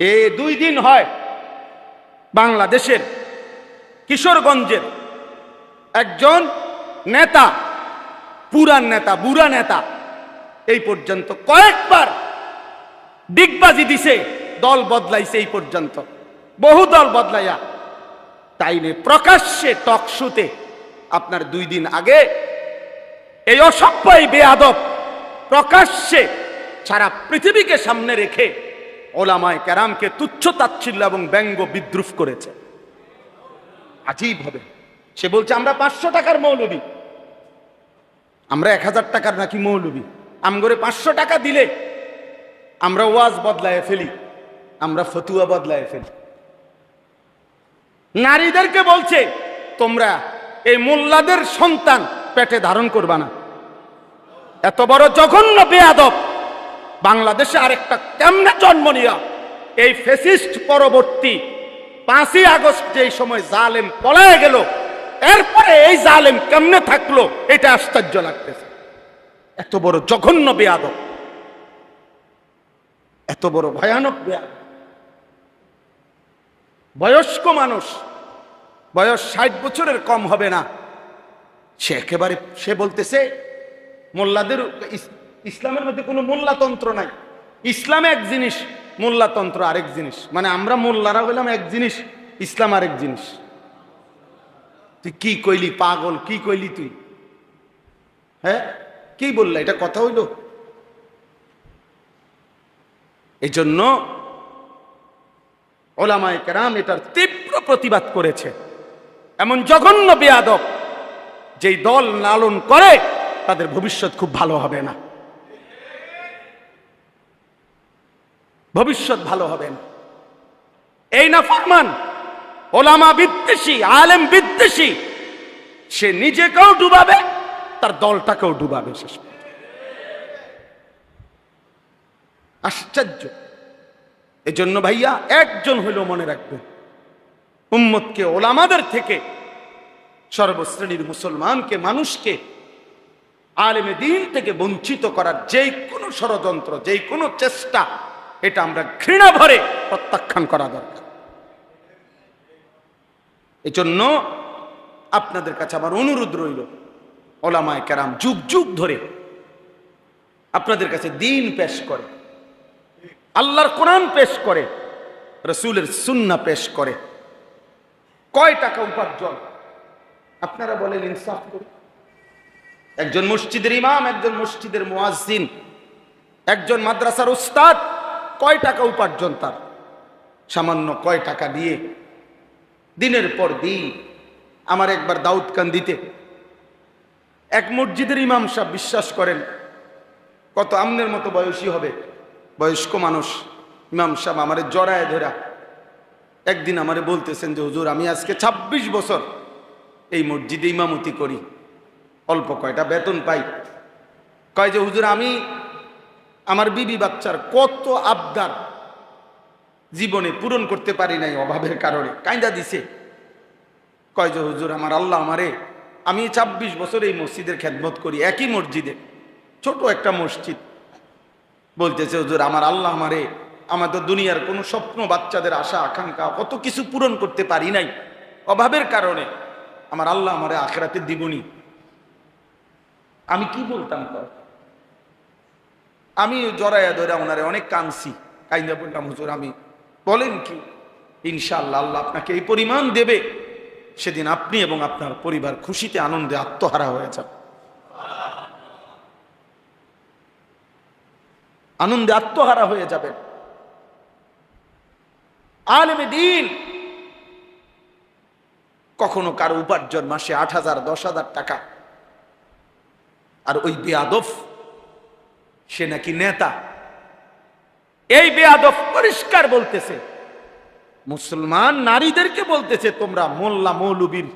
এ দুই দিন হয় বাংলাদেশের কিশোরগঞ্জের একজন নেতা, পুরান নেতা, বুড়া নেতা, এই পর্যন্ত কয়েকবার ডিগবাজি দিছে, দল বদলাইছে এই পর্যন্ত। বহু দল বদলাইয়া। তাইলে প্রকাশ্যে টকশুতে আপনার দুই দিন আগে এই অসভ্যই বেয়াদব প্রকাশ্যে সারা পৃথিবীকে সামনে রেখে ওলামায় ক্যারামকে তুচ্ছ তাচ্ছিল্য এবং ব্যঙ্গ বিদ্রুপ করেছে। আজীব হবে। সে বলছে, আমরা পাঁচশো টাকার মৌলবী। আমরা এক হাজার টাকার নাকি মৌলবী? আমগরে পাঁচশো টাকা দিলে আমরা ওয়াজ বদলায় ফেলি, আমরা ফতুয়া বদলায় ফেলি। নারীদেরকে বলছে, তোমরা এই মোল্লাদের সন্তান পেটে ধারণ করবা না। এত বড় জঘন্য বেয়াদব বাংলাদেশে আরেকটা কেমনে জন্ম নিয়া? এই ফেসিস্ট পরবর্তী পাঁচই আগস্ট যেই সময় জালেম পলায় গেল, এরপরে এই জালেম কেমনে থাকল এটা আশ্চর্য লাগতেছে। এত বড় জঘন্য বেয়াদব, এত বড় ভয়ানক বেয়াদব। বয়স্ক মানুষ, বয়স ষাট বছরের কম হবে না। সে একেবারে, সে বলতেছে, মোল্লাদের ইসলামের মধ্যে কোনো মোল্লাতন্ত্র নাই। ইসলাম এক জিনিস মোল্লাতন্ত্র আরেক জিনিস। মানে আমরা মোল্লারা হইলাম এক জিনিস, ইসলাম আরেক জিনিস। তুই কি কইলি, পাগল? কি কইলি তুই? হ্যাঁ? কি বললা? এটা কথা হইল? এই জন্য ওলামায় কেরাম এটার তীব্র প্রতিবাদ করেছে। এমন জঘন্য বেয়াদব যেই দল লালন করে, তাদের ভবিষ্যৎ খুব ভালো হবে না। ভবিষ্যৎ ভালো হবে না এই না ফরমান ওলামা বিদ্বেষী, আলেম বিদ্বেষী, সে নিজেকেও ডুবাবে, তার দলটাকেও ডুবাবে শেষ। আশ্চর্য এজন্য ভাইয়া, একজন হইলেও মনে রাখবেন, উম্মতকে, ওলামাদের থেকে সর্বশ্রেণীর মুসলমানকে, মানুষকে, আলেমে দিন থেকে বঞ্চিত করার যেই কোনো ষড়যন্ত্র, যেই কোনো চেষ্টা এটা আমরা ঘৃণা ভরে প্রত্যাখ্যান করা দরকার। এই জন্য আপনাদের কাছে আমার অনুরোধ রইল, ওলামায় কেরাম যুগ যুগ ধরে আপনাদের কাছে দিন পেশ করে, আল্লাহর কোরআন পেশ করে, রসুলের সুন্না পেশ করে। কয় টাকা উপার্জন? আপনারা বলেন ইনসাফ করে। একজন মসজিদের ইমাম, একজন মসজিদের মুয়াজ্জিন, একজন মাদ্রাসার উস্তাদ কয় টাকা উপার্জন তার? সামান্য কয় টাকা দিয়ে দিনের পর দিন আমার একবার দাউদ কান দিতে এক মসজিদের ইমাম সাহেব বিশ্বাস করেন, কত আমনের মতো বয়সী হবে, বয়স্ক মানুষ। ইমাম সাহেব আমারে জড়ায় ধরা। একদিন আমারে বলতেছেন যে, হুজুর, আমি আজকে ২৬ বছর এই মসজিদে ইমামতি করি। অল্প কয়টা বেতন পাই। কয় যে, হুজুর, আমি আমার বিবি বাচ্চার কত আবদার জীবনে পূরণ করতে পারি নাই অভাবের কারণে। কাইন্দা দিছে। কয় যে, হুজুর, আমার আল্লাহ আমারে, আমি ২৬ বছর এই মসজিদের খেদমত করি, একই মসজিদে, ছোট একটা মসজিদ। বলতেছে, হুজুর, আমার আল্লাহ আমারে, আমার তো দুনিয়ার কোনো স্বপ্ন, বাচ্চাদের আশা, আকাঙ্ক্ষা, কত কিছু পূরণ করতে পারি নাই অভাবের কারণে। আমার আল্লাহ আমারে আখেরাতে দিবনি। আমি কি বলতাম তার আমি জড়াইয়া ধরে ওনারে অনেক কাঁদছি। কাইন্দা বললাম, হুজুর, আমি বলেন কি? ইনশাআল্লাহ, আল্লাহ আপনাকে এই পরিমাণ দেবে। সেদিন আপনি এবং আপনার পরিবার খুশিতে, আনন্দে আত্মহারা হয়ে যাবে। আনন্দে আত্মহারা হয়ে যাবেন। আলেমে দিন। কখনো কারও উপার্জন মাসে আট হাজার, দশ হাজার টাকা। আর ওই বেয়াদফ সে নাকি নেতা। এই বেয়াদফ পরিষ্কার বলতেছে, মুসলমান নারীদেরকে বলতেছে, তোমরা মোল্লা মৌলবীর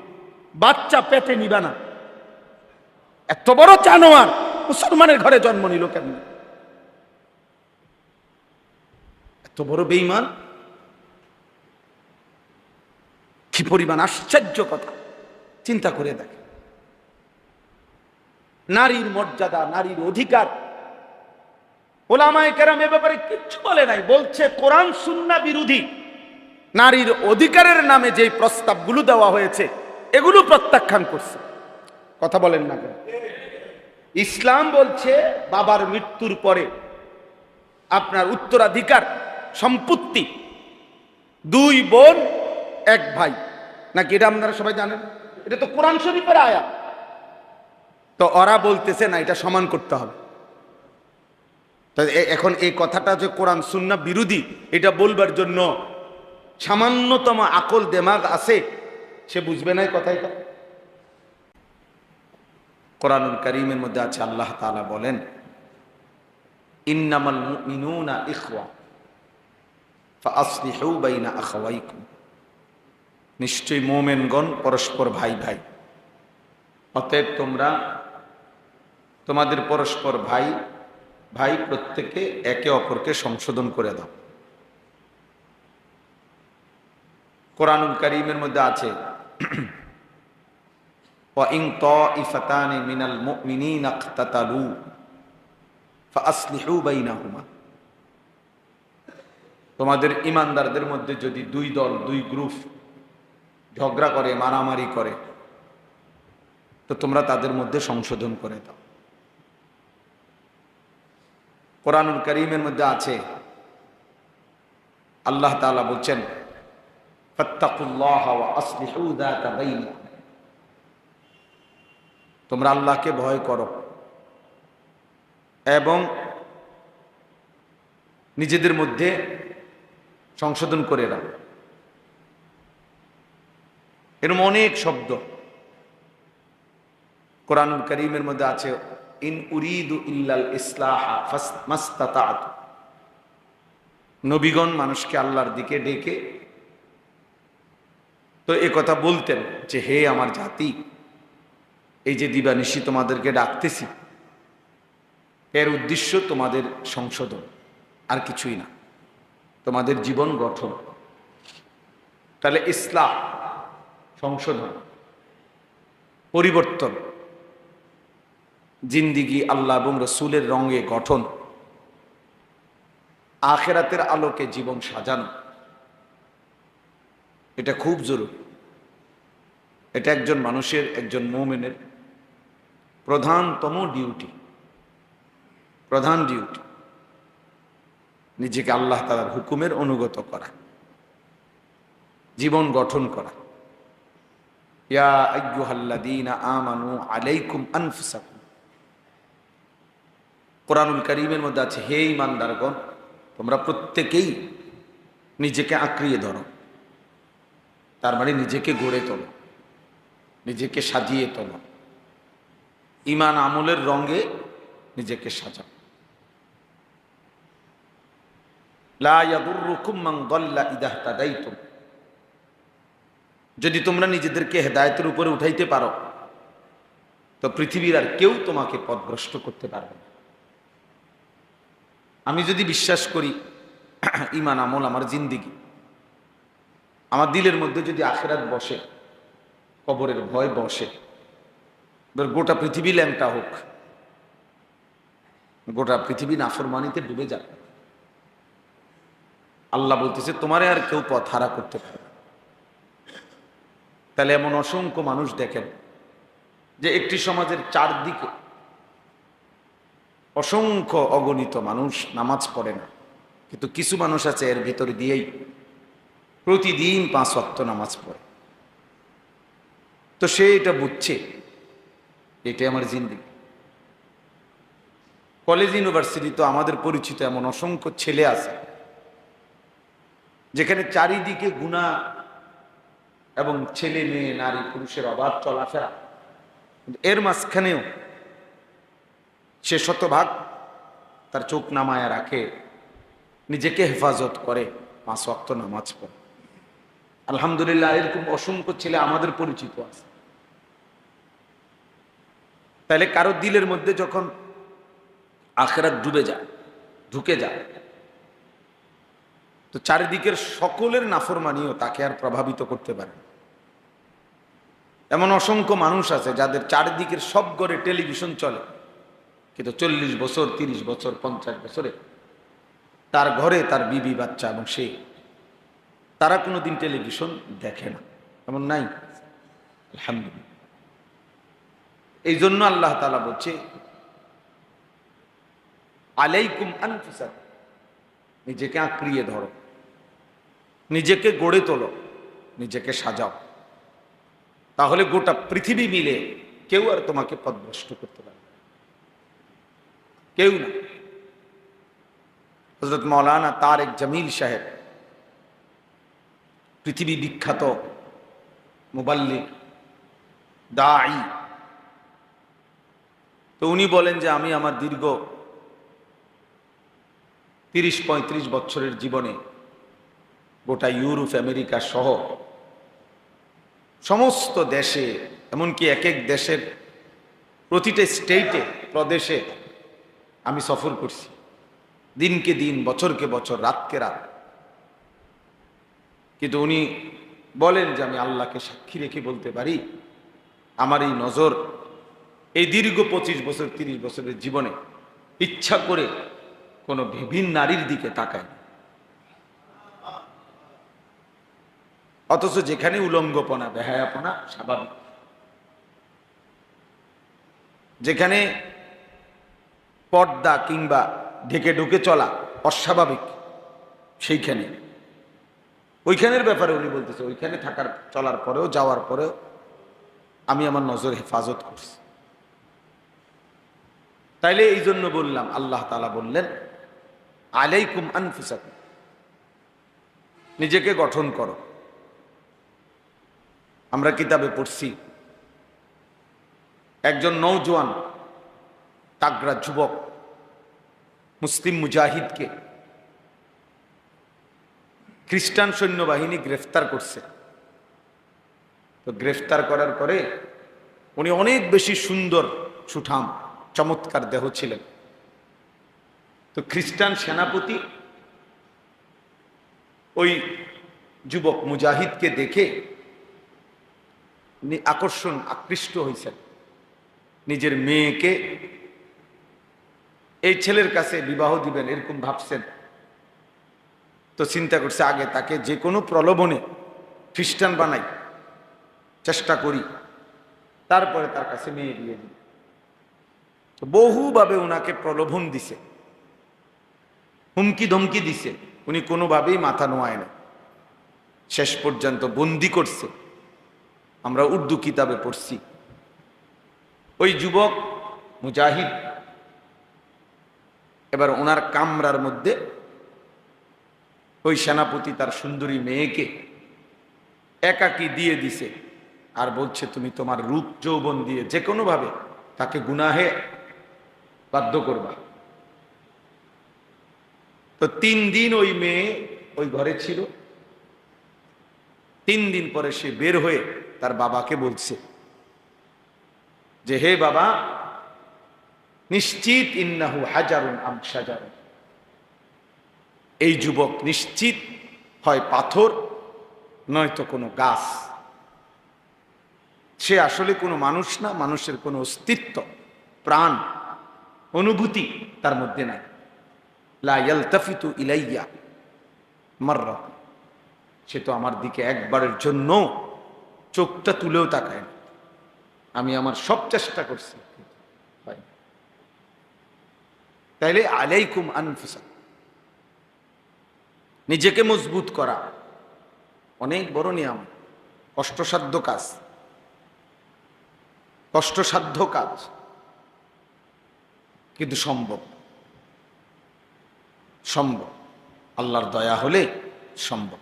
বাচ্চা পেতে নিবা না। এত বড় জানোয়ার মুসলমানের ঘরে জন্ম নিল কেন? এত বড় বেইমান কি পরিমাণ আশ্চর্য কথা, চিন্তা করে দেখে। নারীর মর্যাদা, নারীর অধিকার ওলামায় কেরাম এ ব্যাপারে কিচ্ছু বলে নাই, বলছে কোরআন সুন্না বিরোধী। নারীর অধিকারের নামে যে প্রস্তাবগুলো দেওয়া হয়েছে, এগুলো প্রত্যাখ্যান করছে। কথা বলেন না কেন? ইসলাম বলছে বাবার মৃত্যুর পরে আপনার উত্তরাধিকার, সম্পত্তি, দুই বোন, এক ভাই। নাকি এটা আপনারা সবাই জানেন? এটা তো কোরআন শরীফের আয়া তো ওরা বলতেছে না, এটা সমান করতে হবে। এখন এই কথাটা যে কোরআন সুন্না বিরোধী, এটা বলবার জন্য সামান্যতম আকল দেমাগ আছে, সে বুঝবে না এই কথাটা। কোরআনুল করিমের মধ্যে আছে, আল্লাহ তাআলা বলেন, ইন্নামাল মুমিনুনা ইখওয়া নিশ্চয়ই মোমেনগণ পরস্পর ভাই ভাই। অতএব তোমরা তোমাদের পরস্পর ভাই ভাই প্রত্যেকে একে অপরকে সংশোধন করে দাও। কোরআনুল করিমের মধ্যে আছে তোমাদের ইমানদারদের মধ্যে যদি দুই দল, দুই গ্রুপ ঝগড়া করে, মারামারি করে, তো তোমরা তাদের মধ্যে সংশোধন করে দাও। কোরআনুল করিমের মধ্যে আছে। আল্লাহ তাআলা বলছেন তোমরা আল্লাহকে ভয় করো এবং নিজেদের মধ্যে সংশোধন করে দাও এরকম অনেক শব্দ কোরআনুল করিমের মধ্যে আছে। ইন উরিদু ইল্লাল ইসলাহা নবীগণ মানুষকে আল্লাহর দিকে ডেকে তো এ কথা বলতেন যে, হে আমার জাতি, এই যে দিবানিশি তোমাদেরকে ডাকতেছি, এর উদ্দেশ্য তোমাদের সংশোধন, আর কিছুই না। তোমাদের জীবন গঠন। তাহলে ইসলাম সংশোধন, পরিবর্তন জিন্দিগি আল্লাহ এবং রসুলের রঙে গঠন। আখেরাতের আলোকে জীবন সাজানো। এটা খুব জরুরি। এটা একজন মানুষের, একজন মোমেনের প্রধানতম ডিউটি। প্রধান ডিউটি। নিজেকে আল্লাহ তালার হুকুমের অনুগত করা। জীবন গঠন করা। ইয়া আইয়ুহাল্লাযীনা আমানু আলাইকুম আনফুসাকুম। কোরআনুল কারীমের মধ্যে আছে, হে ঈমানদারগণ তোমরা প্রত্যেকেই নিজেকে আঁকড়িয়ে ধরো। তার মানে নিজেকে গড়ে তোলো, নিজেকে সাজিয়ে তোলো। ইমান আমলের রঙে নিজেকে সাজাও। যদি তোমরা নিজেদেরকে হেদায়েতের উপরে উঠাইতে পারো, তো পৃথিবীর আর কেউ তোমাকে পথভ্রষ্ট করতে পারবে না। আমি যদি বিশ্বাস করি ইমান আমল আমার জিন্দিগি। আমার দিলের মধ্যে যদি আখেরাত বসে, কবরের ভয় বসে, এবার গোটা পৃথিবী ল্যাংটা হোক, গোটা পৃথিবী নাফরমানিতে ডুবে যাবে আল্লাহ বলতেছে, তোমারে আর কেউ পথ হারা করতে পারে তাহলে এমন অসংখ্য মানুষ দেখেন, যে একটি সমাজের চারদিকে অসংখ্য অগণিত মানুষ নামাজ পড়ে না। কিন্তু কিছু মানুষ আছে এর ভিতর দিয়েই প্রতিদিন পাঁচ ওয়াক্ত নামাজ পড়ে। তো সে এটা বুঝছে, এটাই আমার জিন্দিগি। কলেজ, ইউনিভার্সিটি তো আমাদের পরিচিত এমন অসংখ্য ছেলে আছে, যেখানে চারিদিকে গুণা এবং ছেলে মেয়ে, নারী, পুরুষের অবাধ চলাফেরা। এর মাঝখানেও সে শতভাগ তার চোখ নামায়া রাখে, নিজেকে হেফাজত করে, পাঁচ ওয়াক্ত নামাজ পড়ে। আলহামদুলিল্লাহ, এরকম অসংখ্য ছেলে আমাদের পরিচিত আছে। তাহলে কারও দিলের মধ্যে যখন আখেরাত ডুবে যায়, ঢুকে যায়, তো চারিদিকের সকলের নাফরমানিও তাকে আর প্রভাবিত করতে পারে। এমন অসংখ্য মানুষ আছে যাদের চারিদিকের সব ঘরে টেলিভিশন চলে। কিন্তু চল্লিশ বছর, তিরিশ বছর, পঞ্চাশ বছরে তার ঘরে তার বিবি বাচ্চা এবং সে, তারা কোনোদিন টেলিভিশন দেখে না। এমন নাই? আলহামদুলিল্লাহ। এই জন্য আল্লাহ তালা বলছে, আলাইকুম আনফুসাক, নিজেকে আঁকড়িয়ে ধরো, নিজেকে গড়ে তোলো, নিজেকে সাজাও। তাহলে গোটা পৃথিবী মিলে কেউ আর তোমাকে পদভ্রষ্ট করতে পারবে না। কেউ না। হজরত মৌলানা তারেক জামিল সাহেব, পৃথিবী বিখ্যাত মুবাল্লিক, দাঈ। তো উনি বলেন যে, আমি আমার দীর্ঘ তিরিশ পঁয়ত্রিশ বছরের জীবনে গোটা ইউরোপ, আমেরিকা সহ সমস্ত দেশে, এমনকি এক এক দেশের প্রতিটা স্টেটে, প্রদেশে আমি সফর করছি। দিনকে দিন, বছরকে বছর, রাতকে রাত। কিন্তু উনি বলেন যে আমি আল্লাহকে সাক্ষী রেখে বলতে পারি, আমার এই নজর এই দীর্ঘ পঁচিশ বছর, তিরিশ বছরের জীবনে ইচ্ছা করে কোনো বিভিন্ন নারীর দিকে তাকায় অথচ যেখানে উলঙ্গপনা, বেহায়াপনা স্বাভাবিক। যেখানে পর্দা কিংবা ঢেকে ঢুকে চলা অস্বাভাবিক সেইখানে। ওইখানের ব্যাপারে উনি বলতেছে, ওইখানে থাকার, চলার পরেও, যাওয়ার পরেও আমি আমার নজর হেফাজত করছি। তাইলে এই জন্য বললাম, আল্লাহ তালা বললেন, আলাইকুম আনফুসাক নিজেকে গঠন করো। আমরা কিতাবে পড়ছি, একজন নৌজোয়ান তাগরা যুবক মুসলিম মুজাহিদকে। খ্রিস্টান সৈন্যবাহিনী গ্রেফতার করছে। তো গ্রেফতার করার পরে উনি অনেক বেশি সুন্দর, সুঠাম, চমৎকার দেহ ছিলেন। তো খ্রিস্টান সেনাপতি ওই যুবক মুজাহিদকে দেখে আকর্ষণ, আকৃষ্ট হয়েছেন। নিজের মেয়েকে এই ছেলের কাছে বিবাহ দিবেন, এরকম ভাবছেন। তো চিন্তা করছে, আগে তাকে যে কোনো প্রলোভনে খ্রিস্টান বানাই, চেষ্টা করি। তারপরে তার কাছে মেয়ে দিয়ে দিই। বহুভাবে ওনাকে প্রলোভন দিছে। হুমকি ধমকি দিছে। উনি কোনোভাবেই মাথা নোয়ায় না। শেষ পর্যন্ত বন্দি করছে। আমরা উর্দু কিতাবে পড়ছি। ওই যুবক মুজাহিদ এবার ওনার কামরার মধ্যে ওই সেনাপতি তার সুন্দরী মেয়েকে একাকি দিয়ে দিছে আর বলছে, তুমি তোমার রূপ যৌবন দিয়ে যে কোনোভাবে তাকে গুনাহে বাধ্য করবা। তো তিন দিন ওই মেয়ে ওই ঘরে ছিল। তিন দিন পরে সে বের হয়ে তার বাবাকে বলছে যে, হে বাবা নিশ্চিত ইন্নাহু হাজারুন আম সাজারুন এই যুবক নিশ্চিত হয় পাথর, নয়তো কোনো গাছ। সে আসলে কোনো মানুষ না, মানুষের কোনো অস্তিত্ব, প্রাণ, অনুভূতি তার মধ্যে নাই। লা ইয়ালতাফিতু ইলাইয়া মাররা। সে তো আমার দিকে একবারের জন্য চোখটা তুলেও তাকায় আমি আমার সব চেষ্টা করছি হয় না। তাইলে আলাইকুম আনফুসা নিজেকে মজবুত করা। অনেক বড় নিয়ম। কষ্টসাধ্য কাজ। কষ্টসাধ্য কাজ। কিন্তু সম্ভব। সম্ভব। আল্লাহর দয়া হলে সম্ভব।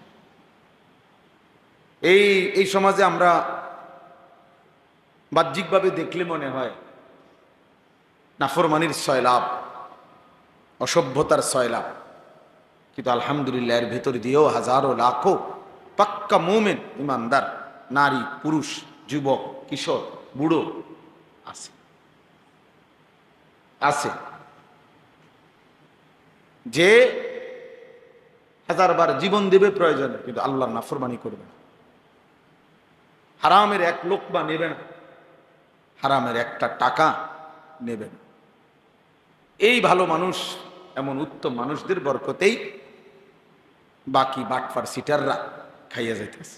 এই এই সমাজে আমরা বাহ্যিকভাবে দেখলে মনে হয় নাফরমানির সয়লাভ অসভ্যতার সয়লাভ কিন্তু আলহামদুলিল্লাহ এর ভেতর দিয়েও হাজারো লাখো পাক্কা মোমেন, ইমানদার, নারী, পুরুষ, যুবক, কিশোর, বুড়ো আছে। আছে। যে হাজারবার জীবন দেবে প্রয়োজনে, কিন্তু আল্লাহর নাফরমানি করবে না। হারামের এক লোকবা নেবে না, হারামের একটা টাকা নেবে না। এই ভালো মানুষ এমন উত্তম মানুষদের বরকতেই বাকি বাটফার সিটাররা খাইয়া যাইতেছে।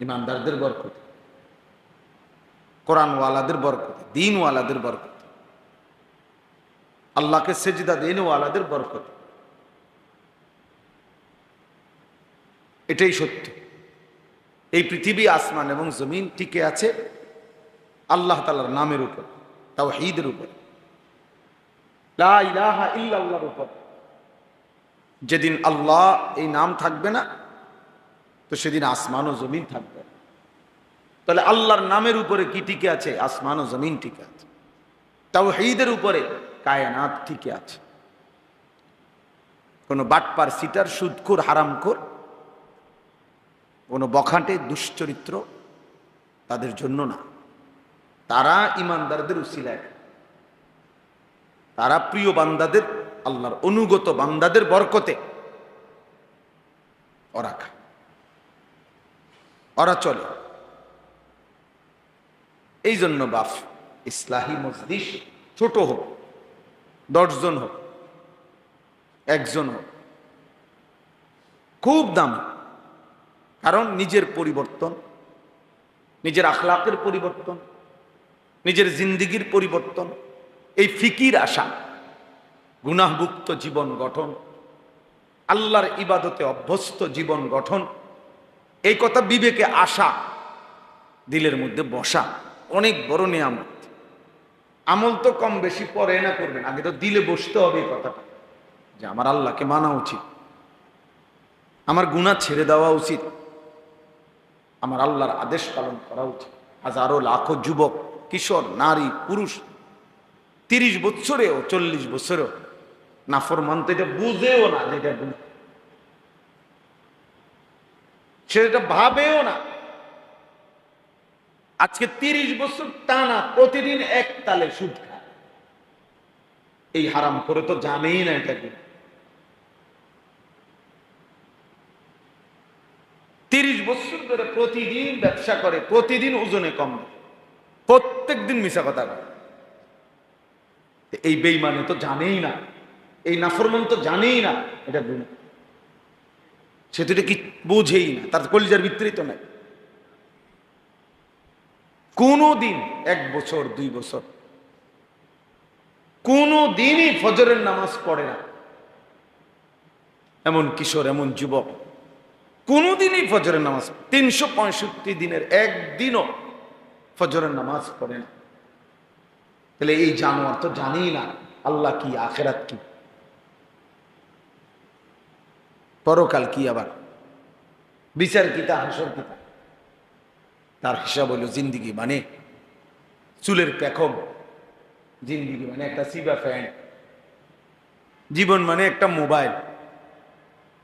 ইমানদারদের বরকতে, কোরআনওয়ালাদের বরকতে, দিনওয়ালাদের বরকতে, আল্লাহকে সেজদা দিনওয়ালাদের বরকতে। এটাই সত্য। এই পৃথিবী, আসমান এবং জমিন টিকে আছে আল্লাহ তালার নামের উপর তাও ঈদের উপর। উপর। যেদিন আল্লাহ এই নাম থাকবে না, তো সেদিন আসমান ও জমিন থাকবে। তাহলে আল্লাহর নামের উপরে কি টিকে আছে? আসমান ও জমিন টিকে আছে। তাও ঈদের উপরে কায়নাত টিকে আছে। কোনো বাটপার, সিটার, সুদখোর, হারামখোর, কোনো বখাটে, দুশ্চরিত্র তাদের জন্য না। তারা ইমানদারদের উসিলায়। তারা প্রিয় বান্দাদের, আল্লাহর অনুগত বান্দাদের বরকতে ওরা খায়, ওরা চলে। এই জন্য বাফ ইসলাহী মসজিদ ছোট হোক, দশজন হোক, একজন হোক, খুব দাম। কারণ নিজের পরিবর্তন, নিজের আখলাকের পরিবর্তন, নিজের জিন্দিগির পরিবর্তন এই ফিকির আশা, গুনাহমুক্ত জীবন গঠন, আল্লাহর ইবাদতে অভ্যস্ত জীবন গঠন, এই কথা বিবেকে আসা দিলের মধ্যে বসা, অনেক বড় নিয়ামত। আমল তো কম বেশি পরে না করবেন, আগে তো দিলে বসতে হবে এই কথাটা, যে আমার আল্লাহকে মানা উচিত। আমার গুণা ছেড়ে দেওয়া উচিত। আমার আল্লাহর আদেশ পালন করা উচিত। হাজারো, লাখো যুবক, কিশোর, নারী, পুরুষ তিরিশ বছরেও চল্লিশ বছরেও নাফরমান তো এটা বুঝেও না যে এটা সে এটা ভাবেও না। আজকে তিরিশ বছর টানা, প্রতিদিন এক তালে সুদ খায়। এই হারাম করে তো জানেই না এটা কি। তিরিশ বছর ধরে প্রতিদিন ব্যবসা করে, প্রতিদিন ওজনে কম। প্রত্যেক দিন মিশা কথা বলে। এই বেইমানে তো জানেই না, এই নাফরমান তো জানেই না, এটা গুণ সে তো কি বোঝেই না, তার কলিজার ভিতরেই নাই। কোনো দিন এক বছর, দুই বছর কোনো দিনই ফজরের নামাজ পড়ে না। এমন কিশোর, এমন যুবক, কোনোদিনই ফজরের নামাজ, তিনশো পঁয়ষট্টি দিনের একদিনও ফজরের নামাজ পড়ে না। তাহলে এই জানোয়ার তো জানেই না আল্লাহ কি, আখেরাত কি? পরকাল কি আবার? বিচার কি তা, হাসর কি? তার হিসাব হলো জিন্দিগি মানে চুলের পেখম জিন্দিগি মানে একটা সিবা ফ্যান। জীবন মানে একটা মোবাইল।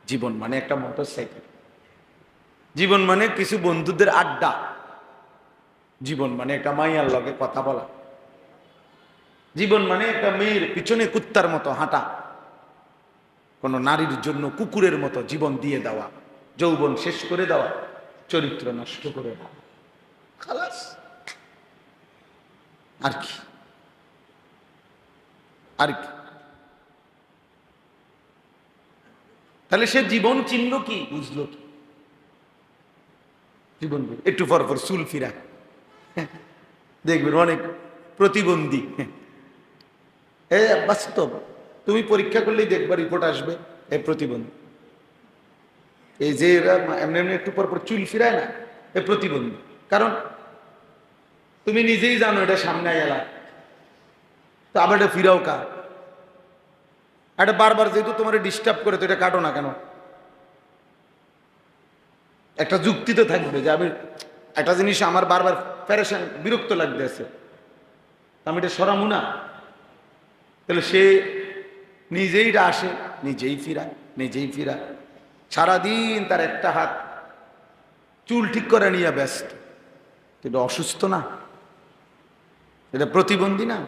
জীবন মানে একটা মোটর সাইকেল জীবন মানে কিছু বন্ধুদের আড্ডা। জীবন মানে একটা মাইয়ার লগে কথা বলা। জীবন মানে একটা মেয়ের পিছনে কুত্তার মতো হাঁটা। কোন নারীর জন্য কুকুরের মতো জীবন দিয়ে দেওয়া, যৌবন শেষ করে দেওয়া, চরিত্র নষ্ট করে দেওয়া। আর কি? আর কি? তাহলে সে জীবন চিনল কি? বুঝলো কি? জীবন একটু পর পর চুল ফিরা দেখবেন অনেক প্রতিবন্ধী। এ, বাস্তব। তুমি পরীক্ষা করলেই দেখবা রিপোর্ট আসবে, এ প্রতিবন্ধী। এই যে এরা এমনি এমনি একটু পর পর চুল ফিরায় না, এ প্রতিবন্ধী। কারণ তুমি নিজেই জানো এটা সামনে এলা তো আবার এটা ফিরাও কার? এটা বারবার যেহেতু তোমার ডিস্টার্ব করে, তো এটা কাটো না কেন? একটা যুক্তি তো থাকবে যে আমি, একটা জিনিস আমার বারবার প্যারেশান বিরক্ত লাগতেছে। আমি এটা সরামু না। তাহলে সে নিজেই আসে, নিজেই ফিরায় নিজেই ফিরায়। সারাদিন তার একটা হাত চুল ঠিক করে নিয়ে ব্যস্ত। এটা অসুস্থ না? এটা প্রতিবন্ধী না?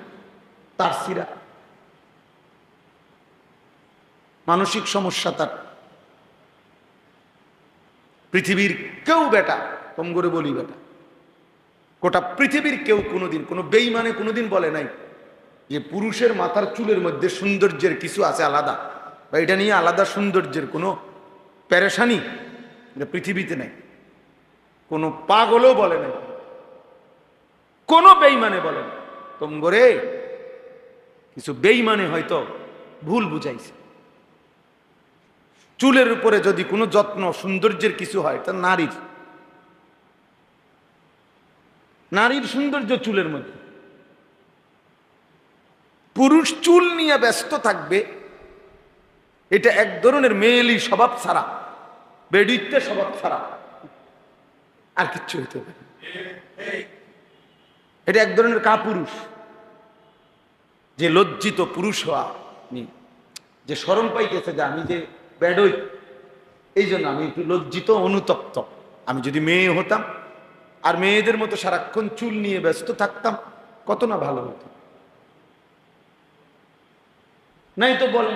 তার সিরা মানসিক সমস্যা তার। পৃথিবীর কেউ বেটা কম করে বলি বেটা, গোটা পৃথিবীর কেউ কোনোদিন, কোনো বেইমানে কোনোদিন বলে নাই যে পুরুষের মাথার চুলের মধ্যে সৌন্দর্যের কিছু আছে আলাদা। বা এটা নিয়ে আলাদা সৌন্দর্যের কোনো প্যারেশানি এটা পৃথিবীতে নেই। কোনো পাগলও বলে নাই। কোনো বেইমানে বলে না তোমগরে কিছু বেইমানে হয়তো ভুল বুঝাইছে। চুলের উপরে যদি কোনো যত্ন, সৌন্দর্যের কিছু হয়, তা নারীর। নারীর সৌন্দর্য চুলের মধ্যে। পুরুষ চুল নিয়ে ব্যস্ত থাকবে, এটা এক ধরনের মেয়েলি স্বভাব ছাড়া, বেডিতে স্বভাব ছাড়া আর কিচ্ছু হইতে পারে। এটা এক ধরনের কাপুরুষ, যে লজ্জিত পুরুষ হওয়া যে স্মরণ পাইতেছে যে আমি যে বেডই, এই জন্য আমি একটু লজ্জিত, অনুতপ্ত। আমি যদি মেয়ে হতাম, আর মেয়েদের মতো সারাক্ষণ চুল নিয়ে ব্যস্ত থাকতাম, কত না ভালো হতো নাই তো বলে।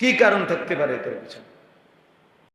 কি কারণ থাকতে পারে এটার পিছনে?